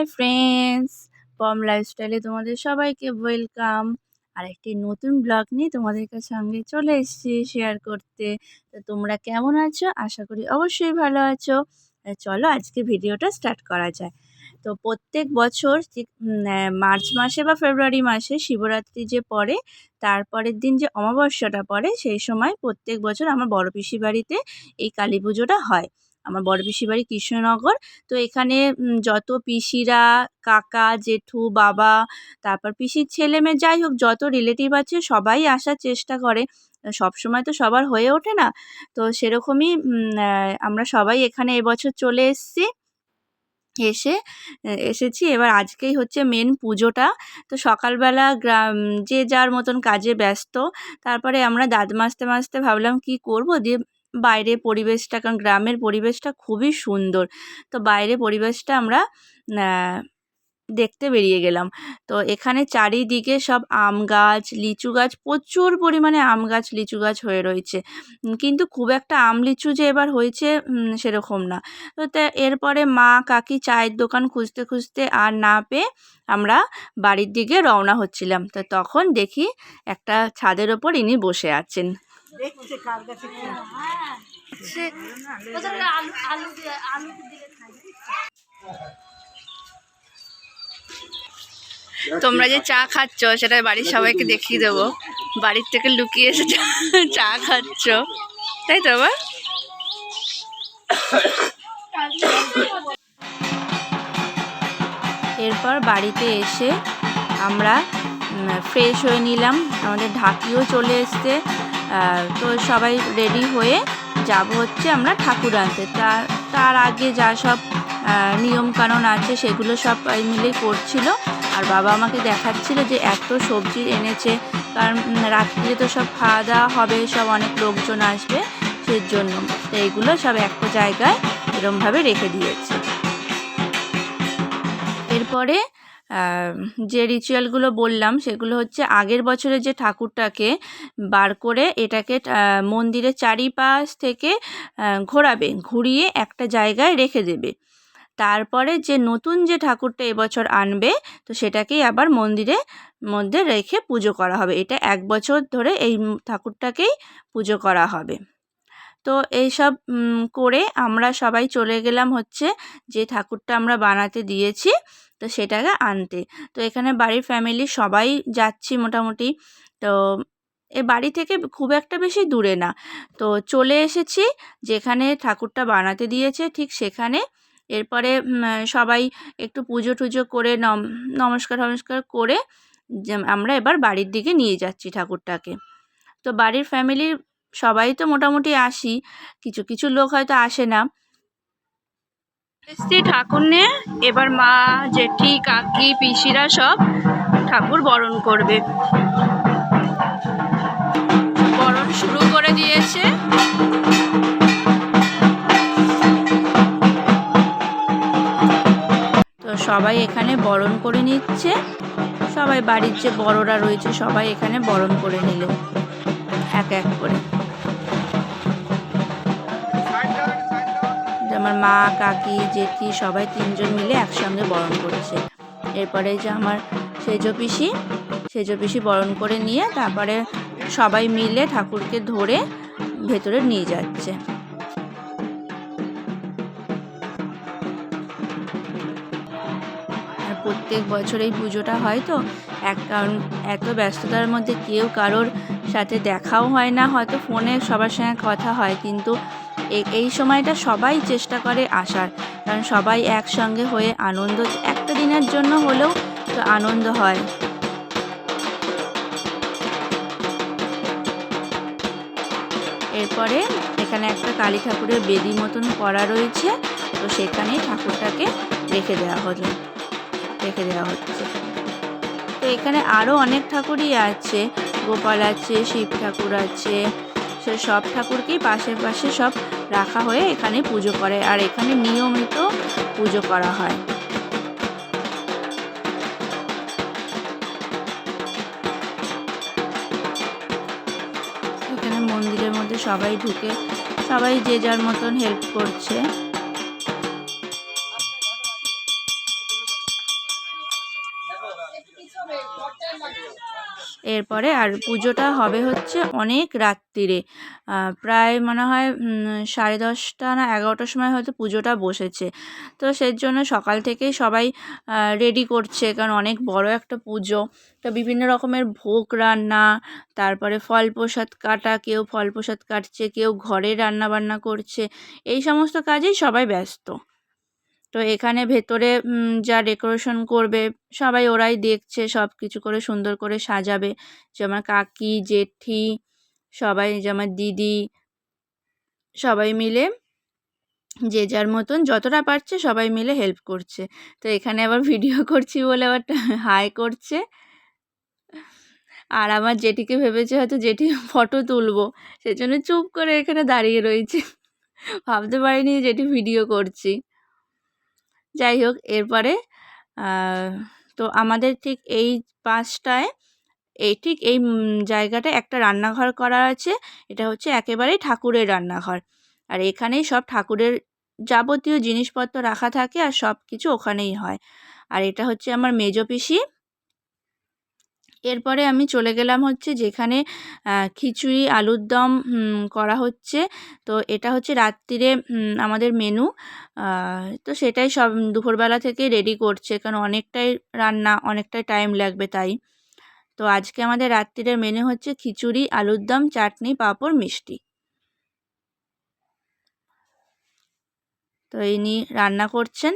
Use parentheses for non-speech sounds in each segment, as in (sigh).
Hi friends, পম লাইফস্টাইলে তোমাদের সবাইকে ওয়েলকাম। আর একটি নতুন ব্লগ নিয়ে তোমাদের কাছে সঙ্গে চলে এসেছি শেয়ার করতে। তো তোমরা কেমন আছো? আশা করি অবশ্যই ভালো আছো। চলো আজকে ভিডিওটা স্টার্ট করা যায়। তো প্রত্যেক বছর মার্চ মাসে বা ফেব্রুয়ারি মাসে শিবরাত্রি যে পড়ে, তারপরের দিন যে অমাবস্যাটা পড়ে, সেই সময় প্রত্যেক বছর আমার বড় পিসি বাড়িতে এই কালী পুজোটা হয়। আমার বড় পিসি বাড়ি কৃষ্ণনগর। তো এখানে যত পিসিরা, কাকা, জেঠু, বাবা, তারপর পিসির ছেলে মেয়ে যাই হোক, যত রিলেটিভ আছে, সবাই আসার চেষ্টা করে। সব সময় তো সবার হয়ে ওঠে না। তো সেরকমই আমরা সবাই এখানে এবছর চলে এসেছি। এসে এসেছি। এবার আজকেই হচ্ছে মেন পুজোটা। তো সকালবেলা গ্রাম যে যার মতন কাজে ব্যস্ত। তারপরে আমরা দাঁত মাজতে মাজতে ভাবলাম, কি করব? দিয়ে বাইরে পরিবেশটা, কারণ গ্রামের পরিবেশটা খুবই সুন্দর। তো বাইরে পরিবেশটা আমরা দেখতে বেরিয়ে গেলাম। তো এখানে চারিদিকে সব আম গাছ, লিচু গাছ, প্রচুর পরিমাণে আম গাছ, লিচু গাছ হয়ে রয়েছে। কিন্তু খুব একটা আম লিচু যে এবার হয়েছে সেরকম না। তো এরপরে মা কাকি চায়ের দোকান খুঁজতে খুঁজতে আর না পেয়ে আমরা বাড়ির দিকে রওনা হচ্ছিলাম। তো তখন দেখি একটা ছাদের ওপর ইনি বসে আছেন। দেখছে কার কাছে তোমরা যে চা খাচ্ছ, সেটা বাড়ির সবাইকে দেখিয়ে দেবো। বাড়ির থেকে লুকিয়ে এসে চা- খাচ্ছ। তাই তো, বাবা? এরপর বাড়িতে এসে আমরা ফ্রেশ হয়ে নিলাম। আমাদের ঢাকিও চলে এসছে। তো সবাই রেডি হয়ে যাব হচ্ছে আমরা ঠাকুর আনতে। তার তার আগে যা সব নিয়মকানুন আছে সেগুলো সব এই মিলে করছিল। আর বাবা আমাকে দেখাচ্ছিল যে এত সবজি এনেছে। কারণ উম, রাত্রিরে তো সব খাওয়া দাওয়া হবে সব অনেক লোকজন আসবে সেই জন্য তো এইগুলো সব একটা জায়গায় এরমভাবে রেখে দিয়েছে। এরপরে যে রিচুয়ালগুলো বললাম, সেগুলো হচ্ছে আগের বছরে যে ঠাকুরটাকে বার করে এটাকে মন্দিরের চারিপাশ থেকে ঘোরাবে, ঘুরিয়ে একটা জায়গায় রেখে দেবে। তারপরে যে নতুন যে ঠাকুরটা এবছর আনবে, তো সেটাকেই আবার মন্দিরে, মধ্যে রেখে পুজো করা হবে। এটা এক বছর ধরে এই ঠাকুরটাকেই পুজো করা হবে। তো এইসব করে আমরা সবাই চলে গেলাম হচ্ছে যে ঠাকুরটা আমরা বানাতে দিয়েছি। তো সেটাকে আনতে। তো এখানে বাড়ির ফ্যামিলি সবাই যাচ্ছি মোটামুটি। তো এ বাড়ি থেকে খুব একটা বেশি দূরে না। তো চলে এসেছি যেখানে ঠাকুরটা বানাতে দিয়েছে ঠিক সেখানে। এরপরে সবাই একটু পুজো টুজো করে নম, নমস্কার টমস্কার করে আমরা এবার বাড়ির দিকে নিয়ে যাচ্ছি ঠাকুরটাকে। তো বাড়ির ফ্যামিলির সবাই তো মোটামুটি আসি। কিছু কিছু লোক হয়তো আসে না। ঠাকুর নিয়ে এবার মা, জেঠি, কাকি, পিসিরা সব ঠাকুর বরণ করবে। বরণ শুরু করে দিয়েছে। তো সবাই এখানে বরণ করে নিচ্ছে। সবাই বাড়ির যে বড়রা রয়েছে, সবাই এখানে বরণ করে নিল। এক এক করে। মা, কাকি, জেঠি সবাই তিনজন মিলে একসঙ্গে বরণ করছে। এরপরে যে আমার সেজ পিসি সেজ পিসি বরণ করে নিয়ে তারপরে সবাই মিলে ঠাকুরকে ধরে ভেতরে নিয়ে যাচ্ছে। প্রত্যেক বছর এই পুজোটা হয় তো, এক কারণ এত ব্যস্ততার মধ্যে কেউ কারোর সাথে দেখাও হয় না, হয়তো ফোনে সবার সঙ্গে কথা হয়, কিন্তু এই সময়টা সবাই চেষ্টা করে আসার। কারণ সবাই একসঙ্গে হয়ে আনন্দ, একটা দিনের জন্য হলেও তো আনন্দ হয়। এরপরে এখানে একটা কালী ঠাকুরের বেদি মতন করা রয়েছে। তো সেখানে ঠাকুরটাকে রেখে দেওয়া হলো। রেখে দেওয়া হচ্ছে তো এখানে আরও অনেক ঠাকুরই আছে। গোপাল আছে, শিব ঠাকুর আছে। সে সব ঠাকুরকেই পাশে পাশে সব রাখা হয়ে এখানে পুজো করে, আর এখানে নিয়মিত পুজো করা হয়। এখানে মন্দিরের মধ্যে সবাই ঢুকে, সবাই যে যার মতন হেল্প করছে। এরপরে আর পুজোটা হবে হচ্ছে অনেক রাত্রিরে। প্রায় মনে হয় সাড়ে দশটা না এগারোটার সময় হয়তো পুজোটা বসেছে। তো সেই জন্য সকাল থেকেই সবাই রেডি করছে, কারণ অনেক বড় একটা পুজো। তো বিভিন্ন রকমের ভোগ রান্না, তারপরে ফল প্রসাদ কাটা, কেউ ফল প্রসাদ কাটছে, কেউ ঘরে রান্না বান্না করছে। এই সমস্ত কাজেই সবাই ব্যস্ত। তো এখানে ভেতরে যা ডেকোরেশন করবে, সবাই ওরাই দেখছে সব কিছু করে সুন্দর করে সাজাবে। যে আমার কাকি, জেঠি, সবাই, যে আমার দিদি, সবাই মিলে যে যার মতন যতটা পারছে সবাই মিলে হেল্প করছে। তো এখানে আবার ভিডিও (laughs) করছি বলে আবার হাই করছে। আর আমার জেঠিকে ভেবেছে হয়তো জেঠি ফটো তুলবো, সেজন্য চুপ করে এখানে দাঁড়িয়ে রয়েছে। ভাবতে পারিনি জেঠি ভিডিও করছি। যাই হোক, এরপরে তো আমাদের ঠিক এই পাঁচটায়, এই ঠিক এই জায়গাটা একটা রান্নাঘর করা আছে। এটা হচ্ছে একেবারেই ঠাকুরের রান্নাঘর। আর এখানেই সব ঠাকুরের যাবতীয় জিনিসপত্র রাখা থাকে আর সব কিছু ওখানেই হয়। আর এটা হচ্ছে আমার মেজো পিসি। এরপরে আমি চলে গেলাম হচ্ছে যেখানে খিচুড়ি, আলুর দম করা হচ্ছে। তো এটা হচ্ছে রাত্রিরে আমাদের মেনু। তো সেটাই সব দুপুরবেলা থেকে রেডি করছে। কারণ অনেকটাই রান্না, অনেকটাই টাইম লাগবে তাই। তো আজকে আমাদের রাত্রিরের মেনু হচ্ছে খিচুড়ি, আলুর দম, চাটনি, পাঁপড়, মিষ্টি। তো এই নিয়ে রান্না করছেন।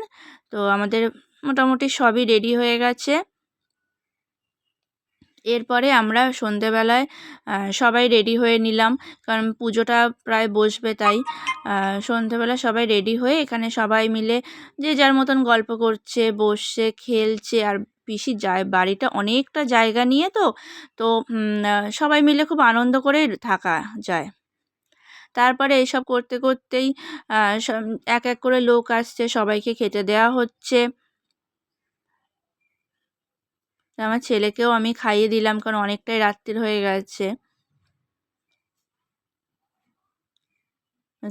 তো আমাদের মোটামুটি সবই রেডি হয়ে গেছে। এরপরে আমরা সন্ধেবেলায় সবাই রেডি হয়ে নিলাম। কারণ পুজোটা প্রায় বসবে তাই। সন্ধেবেলা সবাই রেডি হয়ে এখানে সবাই মিলে যে যার মতন গল্প করছে, বসছে, খেলছে। আর পিসি যায়, বাড়িটা অনেকটা জায়গা নিয়ে তো তো সবাই মিলে খুব আনন্দ করে থাকা যায়। তারপরে এইসব করতে করতেই এক এক করে লোক আসছে, সবাইকে খেতে দেওয়া হচ্ছে। আমার ছেলেকেও আমি খাইয়ে দিলাম, কারণ অনেকটাই রাত্রির হয়ে গেছে।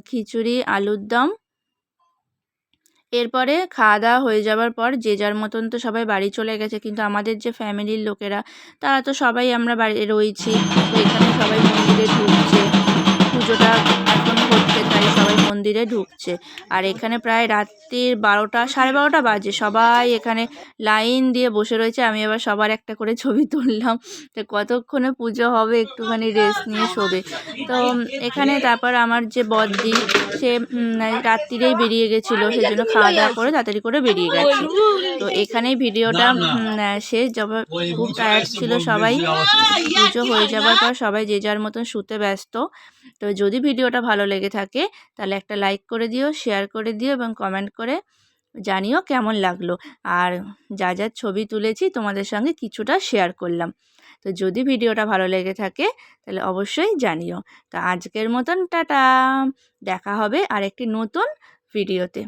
খিচুড়ি, আলুর দম। এরপরে খাওয়া দাওয়া হয়ে যাওয়ার পর যে যার মতন তো সবাই বাড়ি চলে গেছে, কিন্তু আমাদের যে ফ্যামিলির লোকেরা, তারা তো সবাই আমরা বাড়ি রয়েছি, তো এখানে সবাই মন্দিরে ঢুকছে। পুজোটা এখন তাই সবাই মন্দিরে ঢুকছে। আর এখানে প্রায় রাত্রির বারোটা সাড়ে বারোটা বাজে। সবাই এখানে লাইন দিয়ে বসে রয়েছে। আমি আবার সবার একটা করে ছবি তুললাম তো কতক্ষণে পুজো হবে একটুখানি রেস্ট নিয়ে শোবে। তো এখানে তারপর আমার যে বদ্দি সে রাত্রিরেই বেরিয়ে গেছিল। সেই জন্য খাওয়া দাওয়া করে তাড়াতাড়ি করে বেরিয়ে গেছে। তো এখানেই ভিডিওটা শেষ। যবে খুব টায়ার্ড ছিল সবাই। পুজো হয়ে যাবার পর সবাই যে যার মতন শুতে ব্যস্ত। তো যদি ভিডিওটা ভালো লেগে থাকে তাহলে একটা লাইক করে দিও শেয়ার করে দিও এবং কমেন্ট করে জানিও কেমন লাগল। আর যা যা ছবি তুলেছি তোমাদের সঙ্গে কিছুটা শেয়ার করলাম। তো যদি ভিডিওটা ভালো লেগে থাকে, তাহলে অবশ্যই জানিও। তা আজকের মতন টাটা, দেখা হবে আর একটি নতুন ভিডিওতে